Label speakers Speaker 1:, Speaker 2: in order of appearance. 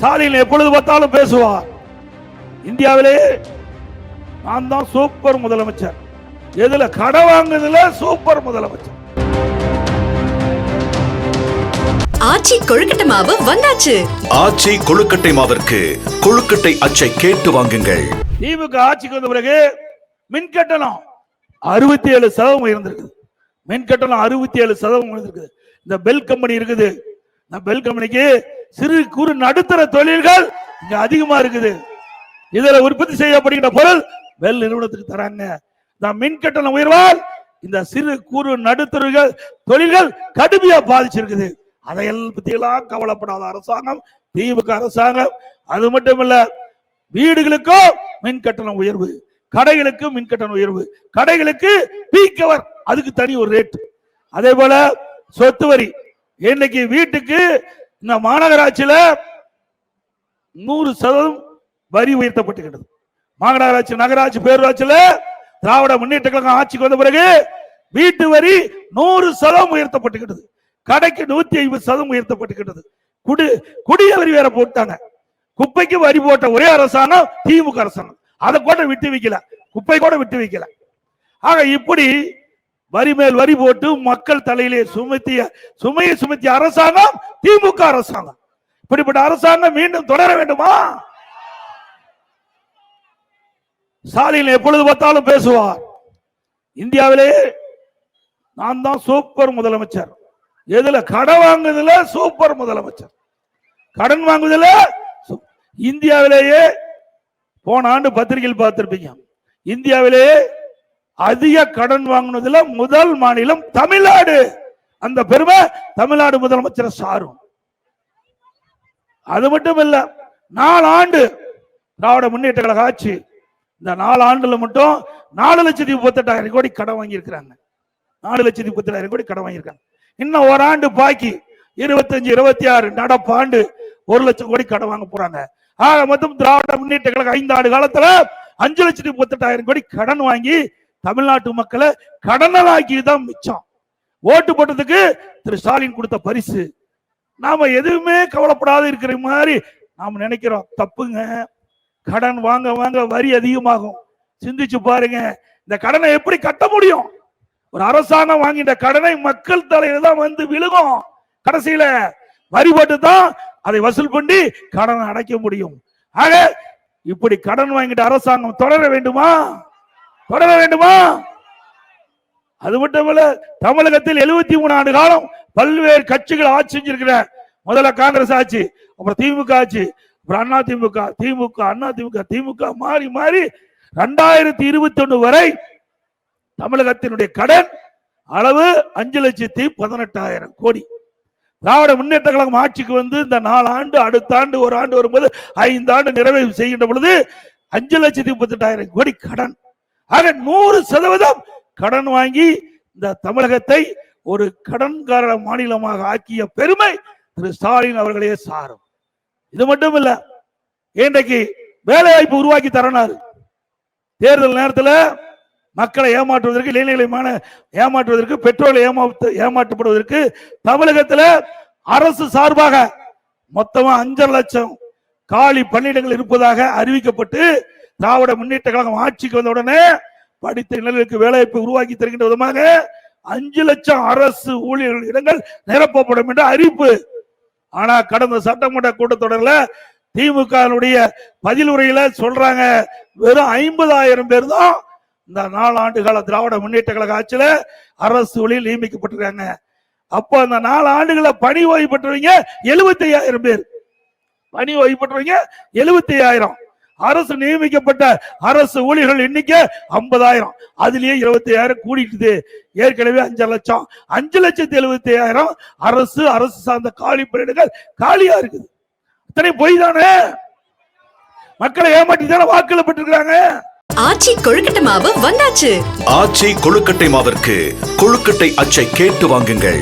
Speaker 1: ஸ்டாலின் எப்பொழுது பார்த்தாலும் பேசுவார். இந்தியாவிலே நான் தான் சூப்பர் முதலமைச்சர். எதுல கடை வாங்குறதுல சூப்பர் முதலமைச்சர்.
Speaker 2: ஆச்சி கொழுக்கட்டை மாவு வந்தாச்சு.
Speaker 3: ஆச்சி கொழுக்கட்டை மாவிற்கு கொழுக்கட்டை அச்சை கேட்டு வாங்குங்கள்.
Speaker 1: திமுக ஆட்சிக்கு வந்த பிறகு மின் கட்டணம் அறுபத்தி ஏழு சதவீதம் உயர்ந்திருக்குது மின் கட்டணம் அறுபத்தி ஏழு சதவீதம் உயர்ந்திருக்குது இந்த பெல் கம்பெனி இருக்குது. இந்த பெல் கம்பெனிக்கு சிறு குறு நடுத்தர தொழில்கள் இங்க அதிகமா இருக்குது. இதுல உற்பத்தி செய்யப்படுகின்ற பொருள் வெல் நிறுவனத்துக்கு தராங்க. நான் மின் கட்டணம் உயர்வால் இந்த சிறு குறு நடுத்தர்கள் தொழில்கள் கடுமையா பாதிச்சிருக்குது. அதையெல்லாம் பத்தியெல்லாம் கவலைப்படாத அரசாங்கம் திமுக அரசாங்கம். அது மட்டும் இல்ல வீடுகளுக்கும் மின் கட்டணம் உயர்வு கடைகளுக்கு மின் கட்டணம் உயர்வு கடைகளுக்கு பீக்கவர் அதுக்கு தனி ஒரு ரேட் அதே போல சொத்து வரி இன்னைக்கு வீட்டுக்கு இந்த மாநகராட்சியில நூறு சதவீதம் வரி உயர்த்தப்பட்டுகிறது மாநகராட்சி நகராட்சி பேரூராட்சியில திராவிட முன்னேற்ற கழகம் ஆட்சிக்கு வந்த பிறகு வீட்டு வரி நூறு சதவீதம் உயர்த்தப்பட்டுகிறது கடைக்கு நூத்தி ஐம்பது சதவீதம் உயர்த்தப்பட்டுகிறது குடி குடிய வரி வேற போட்டாங்க. குப்பைக்கு வரி போட்ட ஒரே அரசாங்கம் திமுக அரசாங்கம். அதை கூட விட்டு வைக்கல குப்பை கூட விட்டு வைக்கல ஆக இப்படி வரி மேல் வரி போட்டு மக்கள் தலையிலே சுமத்திய சுமையை சுமத்திய அரசாங்கம் திமுக அரசாங்கம். இப்படிப்பட்ட அரசாங்கம் மீண்டும் தொடர வேண்டுமா? ஸ்டாலின் எப்பொழுது பார்த்தாலும் பேசுவார். இந்தியாவிலே நான் தான் சூப்பர் முதலமைச்சர். எதுல கடன் வாங்குதுல சூப்பர் முதலமைச்சர். கடன் வாங்குதுல சு- இந்தியாவிலேயே போன ஆண்டு பத்திரிகையில் பார்த்திருப்பீங்க. இந்தியாவிலேயே அதிக கடன் வாங்கினதுல முதல் மாநிலம் தமிழ்நாடு. அந்த பெருமை தமிழ்நாடு முதலமைச்சர் சாரும். அது மட்டும் இல்ல நாலு ஆண்டு திராவிட முன்னேற்ற கழக ஆட்சி. இந்த நாலு ஆண்டுல மட்டும் நாலு லட்சத்தி முப்பத்தெட்டாயிரம் கோடி கடன் வாங்கியிருக்கிறாங்க. நாலு லட்சத்தி முப்பத்தெட்டாயிரம் கோடி கடன் வாங்கியிருக்காங்க. இன்னும் ஒரு ஆண்டு பாக்கி இருபத்தஞ்சு இருபத்தி ஆறு நடப்பாண்டு ஒரு லட்சம் கோடி கடன் வாங்க போறாங்க. ஆக மொத்தம் திராவிட முன்னேற்ற கழகம் ஐந்து ஆண்டு காலத்துல அஞ்சு லட்சத்தி முப்பத்தெட்டாயிரம் கோடி கடன் வாங்கி தமிழ்நாட்டு மக்களை கடனலாக்கி தான் மிச்சம். ஓட்டு போட்டதுக்கு திரு ஸ்டாலின் கொடுத்த பரிசு. நாம எதுவுமே கவலைப்படாத இருக்கிற மாதிரி நாம நினைக்கிறோம் தப்புங்க. கடன் வாங்க வாங்க வரி அதிகமாகும். சிந்திச்சு பாருங்க இந்த கடனை எப்படி கட்ட முடியும்? ஒரு அரசாங்கம் வாங்கிட்ட கடனை மக்கள் தலையில தான் வந்து விழுகும். கடைசியில வரி போட்டு தான் அதை வசூல் பண்ணி கடனை அடைக்க முடியும். ஆக இப்படி கடன் வாங்கிட்ட அரசாங்கம் தொடர வேண்டுமா? தொடர வேண்டுமா? அது மட்டுமல்ல தமிழகத்தில் எழுபத்தி மூணு ஆண்டு காலம் பல்வேறு கட்சிகள் ஆட்சி செஞ்சிருக்கிற. முதல்ல காங்கிரஸ் ஆட்சி அப்புறம் திமுக ஆட்சி அப்புறம் அண்ணா திமுக திமுக அண்ணா திமுக திமுக மாறி மாறி ரெண்டாயிரத்தி இருபத்தி ஒண்ணு வரை தமிழகத்தினுடைய கடன் அளவு அஞ்சு லட்சத்தி பதினெட்டாயிரம் கோடி. திராவிட முன்னேற்ற கழகம் ஆட்சிக்கு வந்து இந்த நாலு ஆண்டு அடுத்த ஆண்டு ஒரு ஆண்டு வரும்போது ஐந்து ஆண்டு நிறைவு செய்கின்ற பொழுது அஞ்சு லட்சத்தி முப்பத்தெட்டாயிரம் கோடி கடன். ஆக நூறு சதவீதம் கடன் வாங்கி இந்த தமிழகத்தை ஒரு கடன்கார மாநிலமாக ஆக்கிய பெருமை திரு ஸ்டாலின் அவர்களே சாரும். இது மட்டும் இல்ல இன்றைக்கு வேலை வாய்ப்பு உருவாக்கி தரனாரு. தேர்தல் நேரத்தில் மக்களை ஏமாற்றுவதற்கு இளைஞர்களை ஏமாற்றுவதற்கு பெட்ரோலை ஏமாற்று ஏமாற்றப்படுவதற்கு தமிழகத்தில் அரசு சார்பாக மொத்தமா அஞ்சரை லட்சம் காலி பணியிடங்கள் இருப்பதாக அறிவிக்கப்பட்டு திராவிட முன்னேற்ற கழகம் ஆட்சிக்கு வந்த உடனே படித்த இளைஞர்களுக்கு வேலைவாய்ப்பு உருவாக்கி தருகின்ற விதமாக அஞ்சு லட்சம் அரசு ஊழியர்கள் இடங்கள் நிரப்பப்படும் என்ற அறிவிப்பு. ஆனா கடந்த சட்டமன்ற கூட்டத்தொடரில் திமுக பதில் உரையில சொல்றாங்க வெறும் ஐம்பதாயிரம் பேர் தான் இந்த நாலு ஆண்டு கால திராவிட முன்னேற்ற கழக ஆட்சியில அரசு ஊழியர் நியமிக்கப்பட்டிருக்காங்க. அப்போ அந்த நாலு ஆண்டுகளை பணி ஓய்வு பெற்றவங்க எழுபத்தி ஐயாயிரம் பேர். பணி ஓய்வு பெற்றவங்க எழுபத்தி ஐயாயிரம் அரசு நியமிக்கப்பட்ட அரசு ஊழியர்கள் எண்ணிக்கை ஐம்பதாயிரம். அதுலயே இருபத்தி ஐயாயிரம் கூடிட்டுது. ஏற்கனவே அஞ்சு லட்சம். அஞ்சு லட்சத்தி எழுபத்தி ஐயாயிரம் அரசு அரசு சார்ந்த காலி பணியிடங்கள் காலியா இருக்குது. இத்தனை பொய் தானே? மக்களை ஏமாற்றி தானே வாக்குல பெற்றிருக்கிறாங்க
Speaker 2: ஆச்சி கொழுக்கட்டை மாவு வந்தாச்சு.
Speaker 3: ஆச்சி கொழுக்கட்டை மாவிற்கு கொழுக்கட்டை அச்சை கேட்டு வாங்குங்கள்.